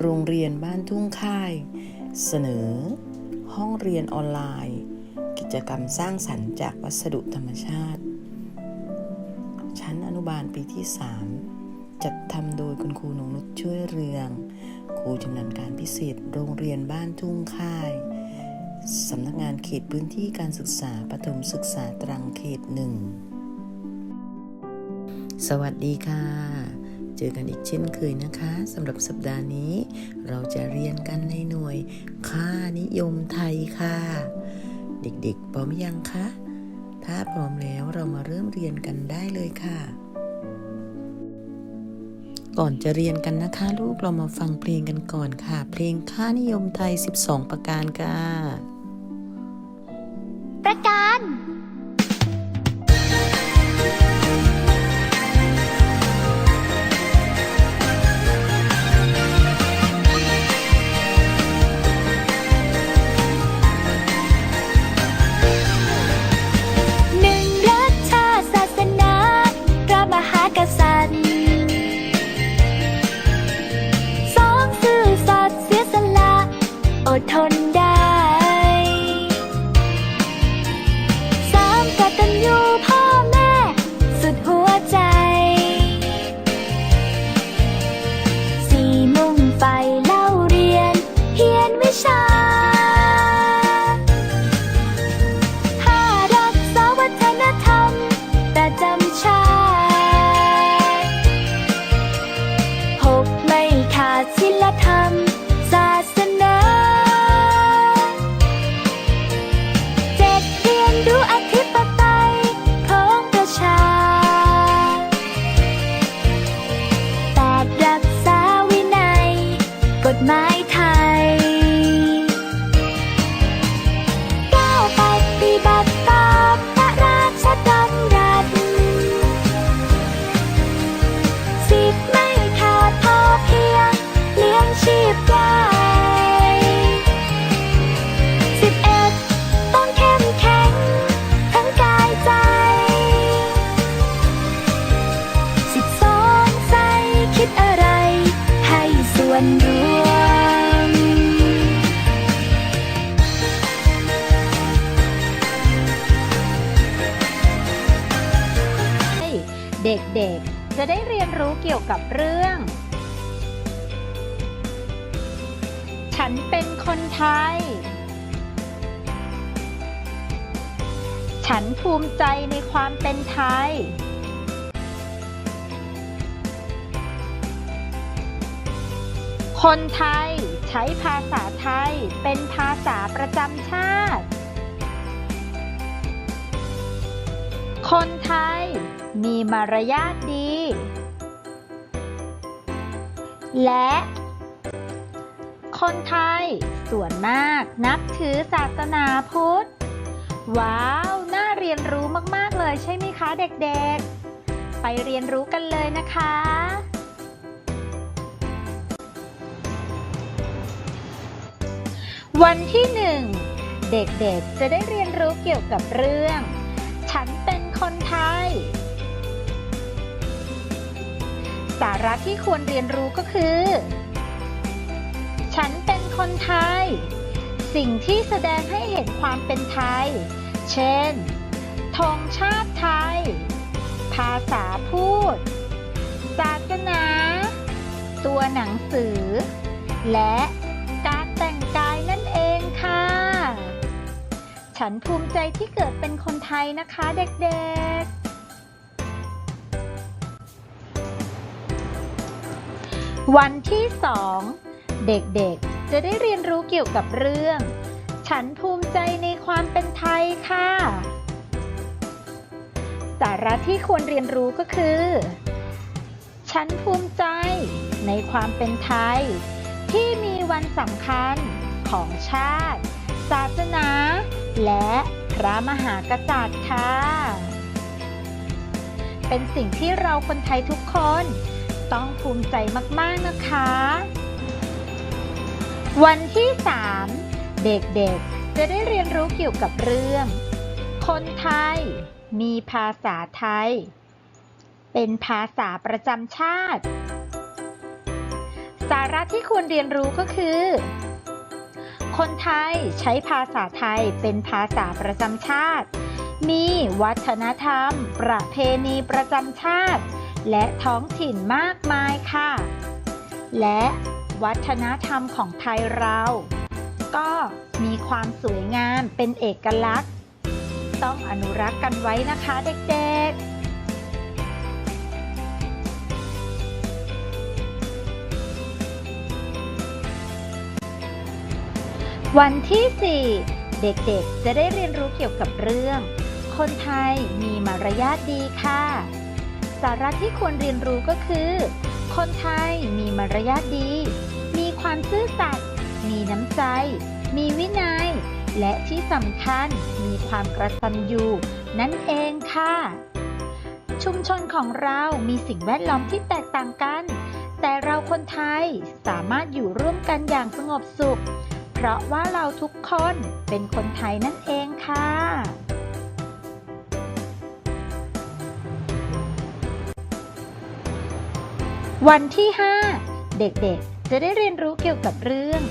โรงเรียนบ้านทุ่งค่าย เสนอ ห้องเรียนออนไลน์ กิจกรรมสร้างสรรค์จากวัสดุธรรมชาติ ชั้นอนุบาลปีที่ 3 จัดทำโดยคุณครูนงนุชช่วยเรือง ครูชำนาญการพิเศษโรงเรียนบ้านทุ่งค่ายสำนักงานเขตพื้นที่การศึกษาประถมศึกษาตรังเขตหนึ่ง สวัสดีค่ะ เจอกันอีกเช่นเคยนะคะสำหรับสัปดาห์นี้ เราจะเรียนกันในหน่วย ค่านิยมไทยค่ะ เด็กๆ พร้อมยังคะ ถ้าพร้อมแล้วเรามาเริ่มเรียนกันได้เลยค่ะ ก่อนจะเรียนกันนะคะ ลูกเรามาฟังเพลงกันก่อนค่ะ เพลงค่านิยมไทย 12 ประการค่ะประ ธรรม ภูมิใจในความเป็นไทย คนไทยใช้ภาษาไทยเป็นภาษาประจำชาติ คนไทยมีมารยาทดี และคนไทยส่วนมากนับถือศาสนาพุทธ ว้าว เรียนรู้มาก ๆ เลยใช่ไหมคะเด็กๆ ไปเรียนรู้กันเลยนะคะ วันที่หนึ่งเด็กๆ จะได้เรียนรู้เกี่ยวกับเรื่อง ฉันเป็นคนไทย สาระที่ควรเรียนรู้ก็คือ ฉันเป็นคนไทย สิ่งที่แสดงให้เห็นความเป็นไทย เช่น ธงชาติไทย ภาษาพูด ศาสนา ตัวหนังสือ และการแต่งกายนั่นเองค่ะ ฉันภูมิใจที่เกิดเป็นคนไทยนะคะเด็กๆ วันที่สองเด็กๆ จะได้เรียนรู้เกี่ยวกับเรื่อง ฉันภูมิใจในความเป็นไทยค่ะาระที่ควรเรียนรู้ก็คือ ฉันภูมิใจในความเป็นไทย ที่มีวันสำคัญของชาติ ศาสนา และพระมหากษัตริย์ค่ะ เป็นสิ่งที่เราคนไทยทุกคนต้องภูมิใจมากๆนะคะ วันที่ 3 เด็กๆ จะได้เรียนรู้เกี่ยวกับเรื่อง คนไทย มีภาษาไทย เป็นภาษาประจำชาติ สาระที่ควรเรียนรู้ก็คือ คนไทยใช้ภาษาไทยเป็นภาษาประจำชาติ มีวัฒนธรรม ประเพณีประจำชาติ และท้องถิ่นมากมายค่ะ และวัฒนธรรมของไทยเรา ก็มีความสวยงามเป็นเอกลักษณ์ ต้องอนุรักษ์กันไว้นะคะเด็กๆวันที่ 4 เด็กๆ จะได้เรียนรู้เกี่ยวกับเรื่อง คนไทยมีมารยาทดีค่ะ สาระที่ควรเรียนรู้ก็คือ คนไทยมีมารยาทดี มีความซื่อสัตย์ มีน้ำใจ มีวินัย และที่สำคัญมีความกระตันยูนั่นเองค่ะ ชุมชนของเรามีสิ่งแวดล้อมที่แตกต่างกัน แต่เราคนไทยสามารถอยู่ร่วมกันอย่างสงบสุข เพราะว่าเราทุกคนเป็นคนไทยนั่นเองค่ะวันที่ 5 เด็กๆ จะได้เรียนรู้เกี่ยวกับเรื่อง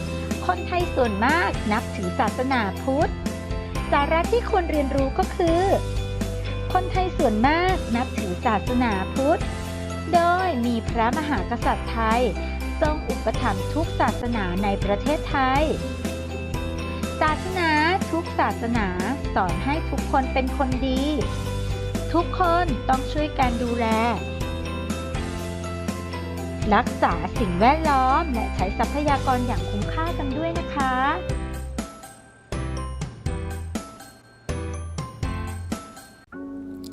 คนไทยส่วนมากนับถือศาสนาพุทธ สาระที่ควรเรียนรู้ก็คือ คนไทยส่วนมากนับถือศาสนาพุทธ โดยมีพระมหากษัตริย์ไทย ทรงอุปถัมภ์ทุกศาสนาในประเทศไทย ศาสนาทุกศาสนาสอนให้ทุกคนเป็นคนดี ทุกคนต้องช่วยกันดูแล รักษาสิ่งแวดล้อม และใช้ทรัพยากรอย่างคุ้มค่ากันด้วยนะคะ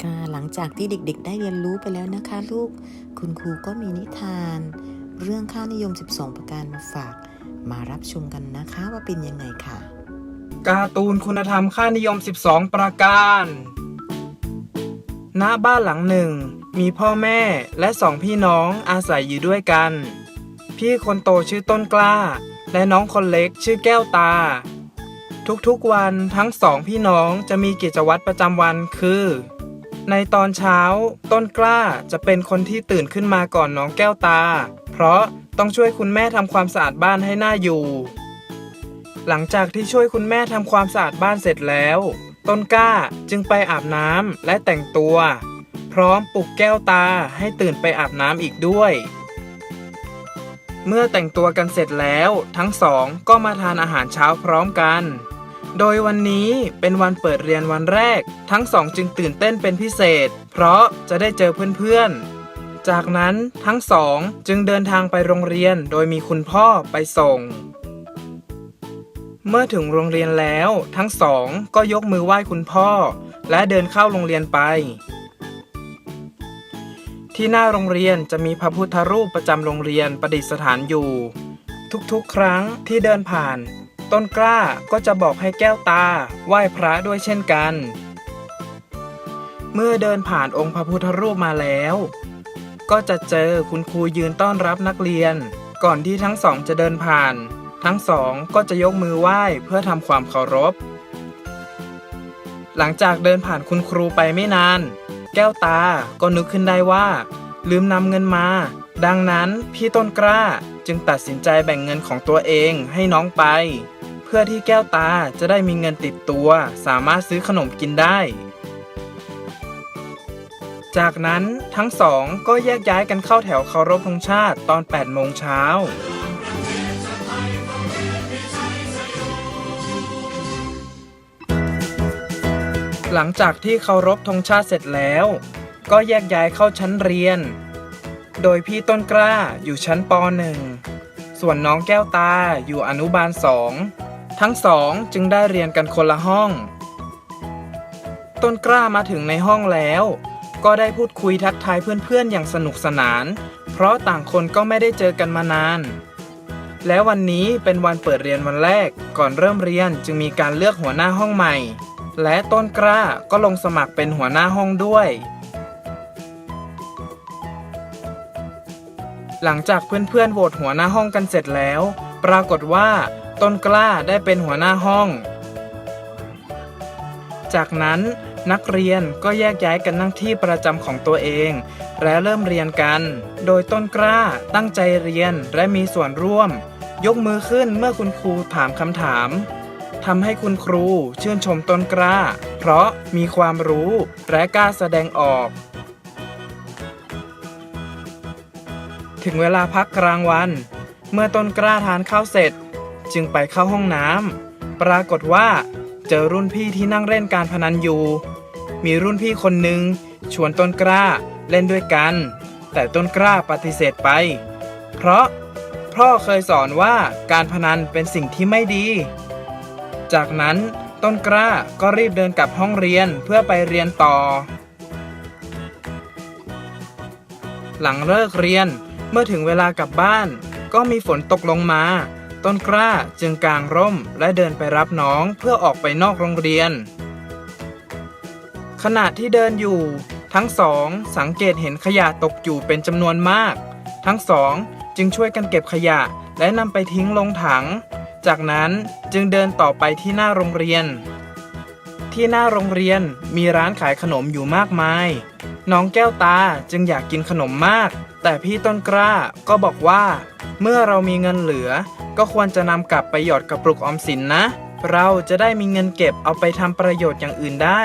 ค่ะหลังจากที่เด็กๆ ได้เรียนรู้ไปแล้วนะคะ ลูก คุณครูก็มีนิทาน เรื่องค่านิยม 12 ประการมาฝาก มารับชมกันนะคะว่าเป็นยังไงค่ะ การ์ตูนคุณธรรมค่านิยม 12 ประการ ณ บ้านหลังหนึ่ง มีพ่อแม่และสองพี่น้องอาศัยอยู่ด้วยกัน พี่คนโตชื่อต้นกล้า และน้องคนเล็กชื่อแก้วตา ทุกๆวันทั้งสองพี่น้องจะมีกิจวัตรประจำวันคือ ในตอนเช้า ต้นกล้าจะเป็นคนที่ตื่นขึ้นมาก่อนน้องแก้วตา เพราะต้องช่วยคุณแม่ทำความสะอาดบ้านให้น่าอยู่ หลังจากที่ช่วยคุณแม่ทำความสะอาดบ้านเสร็จแล้ว ต้นกล้าจึงไปอาบน้ำและแต่งตัว พร้อมปลุกแก้วตาให้ตื่นไปอาบน้ำอีกด้วย เมื่อแต่งตัวกันเสร็จแล้วทั้งสองก็มาทานอาหารเช้าพร้อมกัน โดยวันนี้เป็นวันเปิดเรียนวันแรก ทั้งสองจึงตื่นเต้นเป็นพิเศษ เพราะจะได้เจอเพื่อนๆ จากนั้นทั้งสองจึงเดินทางไปโรงเรียนโดยมีคุณพ่อไปส่งเมื่อถึงโรงเรียนแล้วทั้งสองก็ยกมือไหว้คุณพ่อ และเดินเข้าโรงเรียนไป ที่หน้าโรงเรียนจะมีพระพุทธรูปประจำโรงเรียนประดิษฐานอยู่ ทุกๆ ครั้งที่เดินผ่าน ต้นกล้าก็จะบอกให้แก้วตาไหว้พระด้วยเช่นกัน เมื่อเดินผ่านองค์พระพุทธรูปมาแล้ว ก็จะเจอคุณครูยืนต้อนรับนักเรียน ก่อนที่ทั้งสองจะเดินผ่าน ทั้งสองก็จะยกมือไหว้เพื่อทำความเคารพ หลังจากเดินผ่านคุณครูไปไม่นาน แก้วตา ก็นึกขึ้นได้ว่า ลืมนำเงินมา ดังนั้นพี่ต้นกล้าจึงตัดสินใจแบ่งเงินของตัวเองให้น้องไป เพื่อที่แก้วตาจะได้มีเงินติดตัว สามารถซื้อขนมกินได้ จากนั้นทั้งสองก็แยกย้ายกันเข้าแถวเคารพธงชาติตอน8โมงเช้า หลังจากที่เคารพธงชาติเสร็จแล้ว ก็แยกย้ายเข้าชั้นเรียน โดยพี่ต้นกล้าอยู่ชั้นป .1 ส่วนน้องแก้วตาอยู่อนุบาลสองทั้งสองจึงได้เรียนกันคนละห้อง ต้นกล้ามาถึงในห้องแล้ว ก็ได้พูดคุยทักทายเพื่อนๆอย่างสนุกสนาน เพราะต่างคนก็ไม่ได้เจอกันมานาน และวันนี้เป็นวันเปิดเรียนวันแรก ก่อนเริ่มเรียนจึงมีการเลือกหัวหน้าห้องใหม่ และต้นกล้าก็ลงสมัครเป็นหัวหน้าห้องด้วย หลังจากเพื่อนๆโหวตหัวหน้าห้องกันเสร็จแล้ว ปรากฏว่า ต้นกล้าได้เป็นหัวหน้าห้อง จากนั้นนักเรียนก็แยกย้ายกันนั่งที่ประจำของตัวเอง และเริ่มเรียนกัน โดยต้นกล้าตั้งใจเรียนและมีส่วนร่วม ยกมือขึ้นเมื่อคุณครูถามคำถาม ทำให้คุณครูชื่นชมต้นกล้า เพราะมีความรู้และกล้าแสดงออก ถึงเวลาพักกลางวัน เมื่อต้นกล้าทานข้าวเสร็จ จึงไปเข้าห้องน้ำปรากฏว่า เจอรุ่นพี่ที่นั่งเล่นการพนันอยู่ มีรุ่นพี่คนหนึ่งชวนต้นกล้าเล่นด้วยกัน แต่ต้นกล้าปฏิเสธไป เพราะพ่อเคยสอนว่าการพนันเป็นสิ่งที่ไม่ดี จากนั้นต้นกล้าก็รีบเดินกลับห้องเรียนเพื่อไปเรียนต่อ หลังเลิกเรียนเมื่อถึงเวลากลับบ้าน ก็มีฝนตกลงมา ต้นกล้าจึงกางร่มและเดินไปรับน้องเพื่อออกไปนอกโรงเรียน ขณะที่เดินอยู่ ทั้งสองสังเกตเห็นขยะตกอยู่เป็นจำนวนมาก ทั้งสองจึงช่วยกันเก็บขยะและนำไปทิ้งลงถัง จากนั้นจึงเดินต่อไปที่หน้าโรงเรียน ที่หน้าโรงเรียนมีร้านขายขนมอยู่มากมาย น้องแก้วตาจึงอยากกินขนมมาก แต่พี่ต้นกล้าก็บอกว่า เมื่อเรามีเงินเหลือ ก็ควรจะนำกลับไปหยอดกระปุกออมสินนะ เราจะได้มีเงินเก็บเอาไปทำประโยชน์อย่างอื่นได้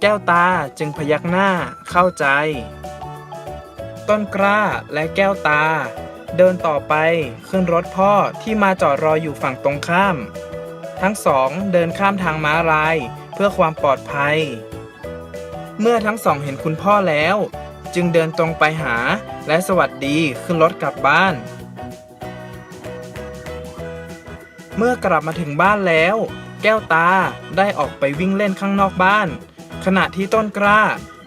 แก้วตาจึงพยักหน้าเข้าใจ ต้นกล้าและแก้วตา เดินต่อไปขึ้นรถพ่อที่มาจอดรออยู่ฝั่งตรงข้าม ทั้งสองเดินข้ามทางม้าลายเพื่อความปลอดภัย เมื่อทั้งสองเห็นคุณพ่อแล้ว จึงเดินตรงไปหาและสวัสดีขึ้นรถกลับบ้าน เมื่อกลับมาถึงบ้านแล้ว แก้วตาได้ออกไปวิ่งเล่นข้างนอกบ้าน ขณะที่ต้นกล้า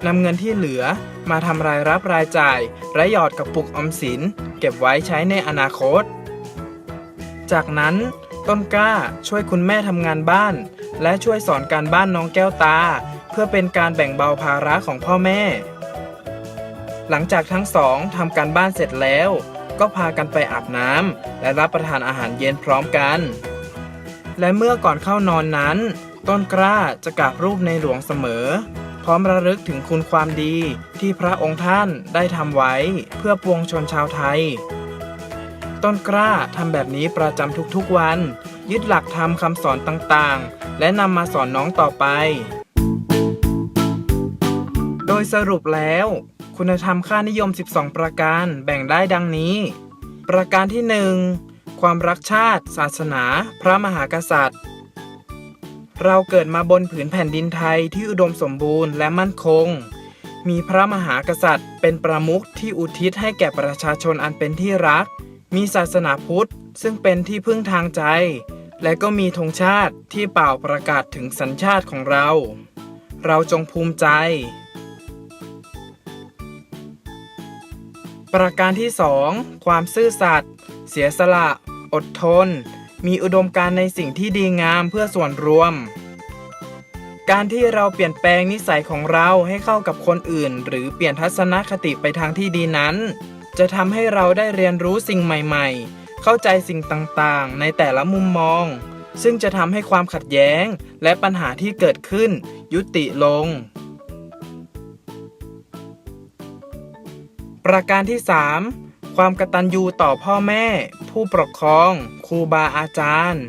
นำเงินที่เหลือมาทำรายรับรายจ่าย และหยอดกระปุกออมสิน เก็บไว้ใช้ในอนาคต จากนั้นต้นกล้าช่วยคุณแม่ทำงานบ้าน และช่วยสอนการบ้านน้องแก้วตา เพื่อเป็นการแบ่งเบาภาระของพ่อแม่ หลังจากทั้งสองทำการบ้านเสร็จแล้ว ก็พากันไปอาบน้ำและรับประทานอาหารเย็นพร้อมกัน และเมื่อก่อนเข้านอนนั้น ต้นกล้าจะกราบรูปในหลวงเสมอ พร้อมระลึกถึงคุณความดีที่พระองค์ท่านได้ทำไว้เพื่อปวงชนชาวไทย ต้นกล้าทำแบบนี้ประจำทุกๆวัน ยึดหลักธรรมคำสอนต่างๆ และนำมาสอนน้องต่อไป โดยสรุปแล้ว คุณธรรมค่านิยม 12 ประการแบ่งได้ดังนี้ ประการที่ 1 ความรักชาติ ศาสนา พระมหากษัตริย์ เราเกิดมาบนผืนแผ่นดินไทยที่อุดมสมบูรณ์และมั่นคง มีพระมหากษัตริย์ เป็นประมุขที่อุทิศให้แก่ประชาชนอันเป็นที่รัก มีศาสนาพุทธ ซึ่งเป็นที่พึ่งทางใจ และก็มีธงชาติที่เป่าประกาศถึงสัญชาติของเรา เราจงภูมิใจ ประการที่ 2 ความซื่อสัตย์ เสียสละ อดทน มีอุดมการณ์ในสิ่งที่ดีงามเพื่อส่วนรวม การที่เราเปลี่ยนแปลงนิสัยของเราให้เข้ากับคนอื่น หรือเปลี่ยนทัศนคติไปทางที่ดีนั้น จะทำให้เราได้เรียนรู้สิ่งใหม่ ๆ เข้าใจสิ่งต่างๆ ในแต่ละมุมมอง ซึ่งจะทำให้ความขัดแย้ง และปัญหาที่เกิดขึ้น ยุติลง ประการที่ 3 ความกตัญญูต่อพ่อแม่ ผู้ปกครอง ครูบาอาจารย์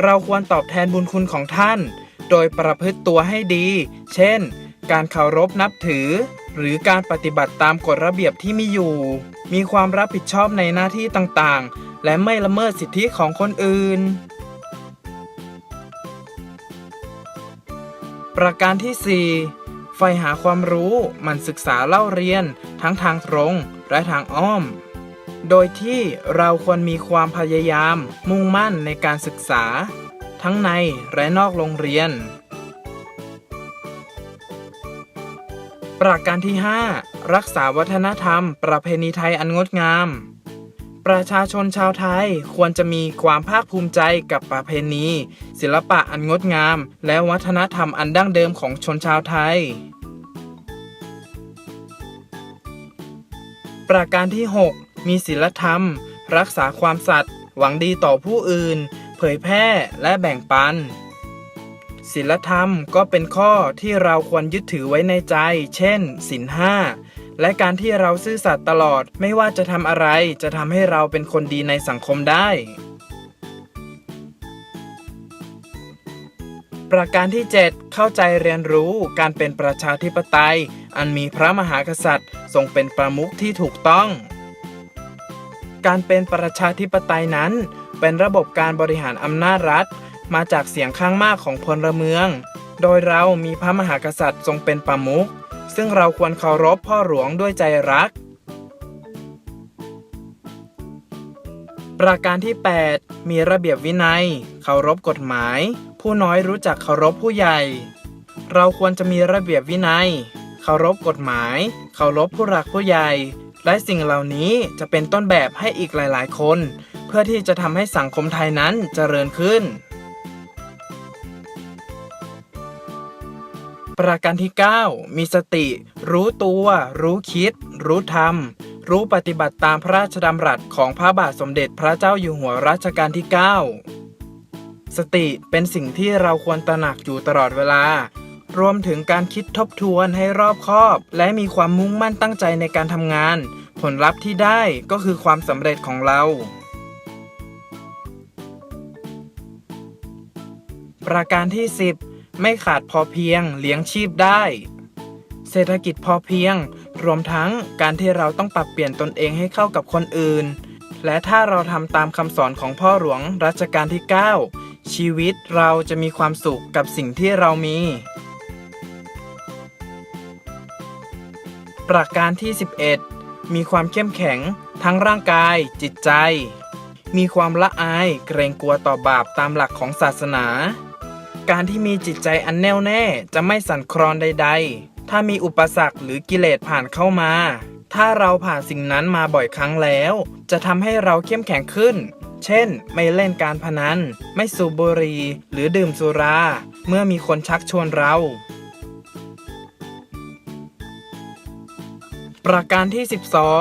เราควรตอบแทนบุญคุณของท่าน โดยประพฤติตัวให้ดี เช่น การเคารพนับถือ หรือการปฏิบัติตามกฎระเบียบที่มีอยู่ มีความรับผิดชอบในหน้าที่ต่างๆ และไม่ละเมิดสิทธิของคนอื่น ประการที่4ใฝ่หาความรู้หมันศึกษาเล่าเรียนทั้งทางตรง และทางอ้อม โดยที่เราควรมีความพยายามมุ่งมั่นในการศึกษา ทั้งในและนอกโรงเรียน ประการที่ 5 รักษาวัฒนธรรม ประเพณีไทยอันงดงาม ประชาชนชาวไทยควรจะมีความภาคภูมิใจกับประเพณี ศิลปะอันงดงาม และวัฒนธรรมอันดั้งเดิมของชนชาวไทย ประการที่ 6 มีศีลธรรม รักษาความสัตย์หวังดีต่อผู้อื่น เผยแพร่และแบ่งปันศีลธรรมก็เป็นข้อที่เราควรยึดถือไว้ในใจ เช่นศีลห้าและการที่เราซื่อสัตย์ตลอดไม่ว่าจะทำอะไรจะทำให้เราเป็นคนดีในสังคมได้ ประการที่ 7 เข้าใจเรียนรู้การเป็นประชาธิปไตย อันมีพระมหากษัตริย์ ทรงเป็นประมุขที่ถูกต้อง การเป็นประชาธิปไตยนั้น เป็นระบบการบริหารอำนาจรัฐ มาจากเสียงข้างมากของพลเมือง โดยเรามีพระมหากษัตริย์ทรงเป็นประมุข ซึ่งเราควรเคารพพ่อหลวงด้วยใจรัก ประการที่ 8 มีระเบียบวินัย เคารพกฎหมาย ผู้น้อยรู้จักเคารพผู้ใหญ่ เราควรจะมีระเบียบวินัย เคารพกฎหมาย เคารพผู้หลักผู้ใหญ่ และสิ่งเหล่านี้จะเป็นต้นแบบให้อีกหลาย ๆ คน เพื่อที่จะทำให้สังคมไทยนั้นเจริญขึ้น ประการที่ 9 มีสติ รู้ตัว รู้คิด รู้ธรรมรู้ปฏิบัติตามพระราชดำรัสของพระบาทสมเด็จพระเจ้าอยู่หัวรัชกาลที่ 9 สติเป็นสิ่งที่เราควรตระหนักอยู่ตลอดเวลา รวมถึงการคิดทบทวนให้รอบคอบ และมีความมุ่งมั่นตั้งใจในการทำงาน ผลลัพธ์ที่ได้ก็คือความสำเร็จของเรา ประการที่ 10 ไม่ขาดพอเพียงเลี้ยงชีพได้ เศรษฐกิจพอเพียง รวมทั้งการที่เราต้องปรับเปลี่ยนตนเองให้เข้ากับคนอื่น และถ้าเราทำตามคำสอนของพ่อหลวงรัชกาลที่ 9ชีวิตเราจะมีความสุขกับสิ่งที่เรามี ประการที่ 11 มีความเข้มแข็งทั้งร่างกาย จิตใจ มีความละอายเกรงกลัวต่อบาปตามหลักของศาสนา การที่มีจิตใจอันแน่วแน่จะไม่สั่นคลอนใด ๆ ถ้ามีอุปสรรคหรือกิเลสผ่านเข้ามา ถ้าเราผ่านสิ่งนั้นมาบ่อยครั้งแล้ว จะทำให้เราเข้มแข็งขึ้น เช่น ไม่เล่นการพนัน ไม่สูบบุหรี่หรือดื่มสุรา เมื่อมีคนชักชวนเรา ประการที่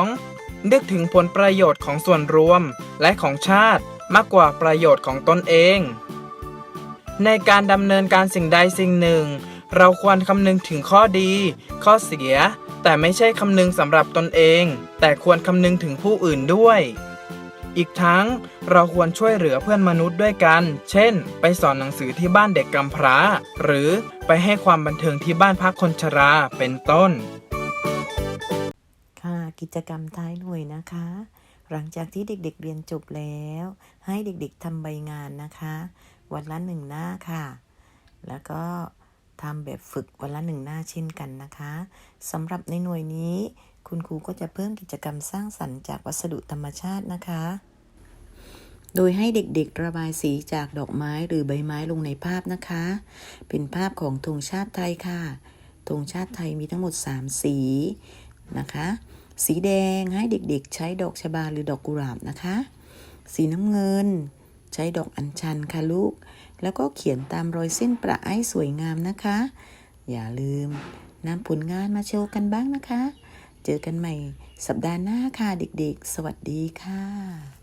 12 นึกถึงผลประโยชน์ของส่วนรวมและของชาติมากกว่าประโยชน์ของตนเอง ในการดำเนินการสิ่งใดสิ่งหนึ่ง เราควรคำนึงถึงข้อดี ข้อเสีย แต่ไม่ใช่คำนึงสำหรับตนเอง แต่ควรคำนึงถึงผู้อื่นด้วย อีกทั้งเราควรช่วยเหลือเพื่อนมนุษย์ด้วยกัน เช่น ไปสอนหนังสือที่บ้านเด็กกำพร้า หรือไปให้ความบันเทิงที่บ้านพักคนชราเป็นต้น กิจกรรมท้ายหน่วยนะคะ หลังจากที่เด็กๆเรียนจบแล้ว ให้เด็กๆทำใบงานนะคะ วันละหนึ่งหน้าค่ะ แล้วก็ทำแบบฝึกวันละหนึ่งหน้าเช่นกันนะคะสำหรับในหน่วยนี้ คุณครูก็จะเพิ่มกิจกรรมสร้างสรรค์จากวัสดุธรรมชาตินะคะ โดยให้เด็กๆระบายสีจากดอกไม้หรือใบไม้ลงในภาพนะคะ เป็นภาพของธงชาติไทยค่ะธงชาติไทยมีทั้งหมด 3 สีนะคะ สีแดงให้เด็กๆ ใช้ดอกชบาหรือดอกกุหลาบนะคะ สีน้ำเงิน ใช้ดอกอัญชันค่ะลูก แล้วก็เขียนตามรอยเส้นประไอ้สวยงามนะคะ อย่าลืมนำผลงานมาโชว์กันบ้างนะคะ เจอกันใหม่สัปดาห์หน้าค่ะเด็กๆ สวัสดีค่ะ